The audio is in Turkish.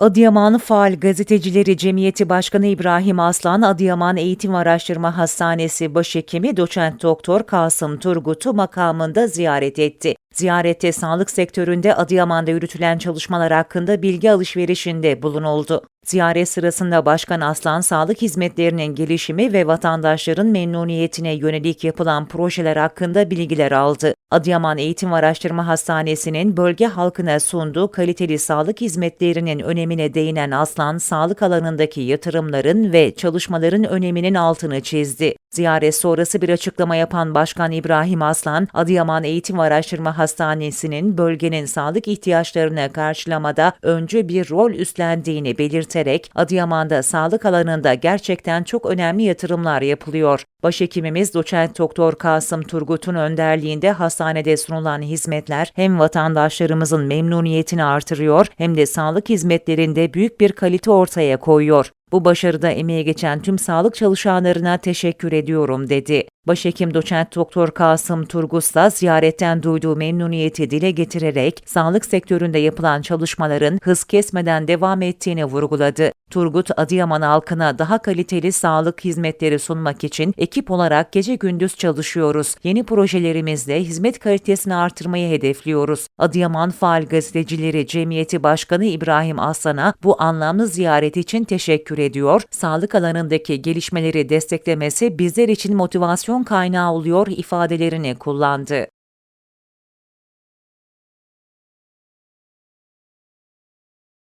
Adıyaman Faal Gazetecileri Cemiyeti Başkanı İbrahim Aslan, Adıyaman Eğitim Araştırma Hastanesi Başhekimi Doçent Doktor Kasım Turgut'u makamında ziyaret etti. Ziyarette sağlık sektöründe Adıyaman'da yürütülen çalışmalar hakkında bilgi alışverişinde bulunuldu. Ziyaret sırasında Başkan Aslan, sağlık hizmetlerinin gelişimi ve vatandaşların memnuniyetine yönelik yapılan projeler hakkında bilgiler aldı. Adıyaman Eğitim Araştırma Hastanesi'nin bölge halkına sunduğu kaliteli sağlık hizmetlerinin önemine değinen Aslan, sağlık alanındaki yatırımların ve çalışmaların öneminin altını çizdi. Ziyaret sonrası bir açıklama yapan Başkan İbrahim Aslan, Adıyaman Eğitim Araştırma Hastanesi'nin bölgenin sağlık ihtiyaçlarını karşılamada öncü bir rol üstlendiğini belirterek, Adıyaman'da sağlık alanında gerçekten çok önemli yatırımlar yapılıyor. Başhekimimiz Doçent Doktor Kasım Turgut'un önderliğinde hastanede sunulan hizmetler hem vatandaşlarımızın memnuniyetini artırıyor hem de sağlık hizmetlerinde büyük bir kalite ortaya koyuyor. Bu başarıda emeği geçen tüm sağlık çalışanlarına teşekkür ediyorum dedi. Başhekim Doçent Doktor Kasım Turgus ziyaretten duyduğu memnuniyeti dile getirerek sağlık sektöründe yapılan çalışmaların hız kesmeden devam ettiğini vurguladı. Turgut, Adıyaman halkına daha kaliteli sağlık hizmetleri sunmak için ekip olarak gece gündüz çalışıyoruz. Yeni projelerimizle hizmet kalitesini artırmayı hedefliyoruz. Adıyaman Faal Gazetecileri Cemiyeti Başkanı İbrahim Aslan'a bu anlamlı ziyaret için teşekkür ediyor. Sağlık alanındaki gelişmeleri desteklemesi bizler için motivasyon kaynağı oluyor ifadelerini kullandı.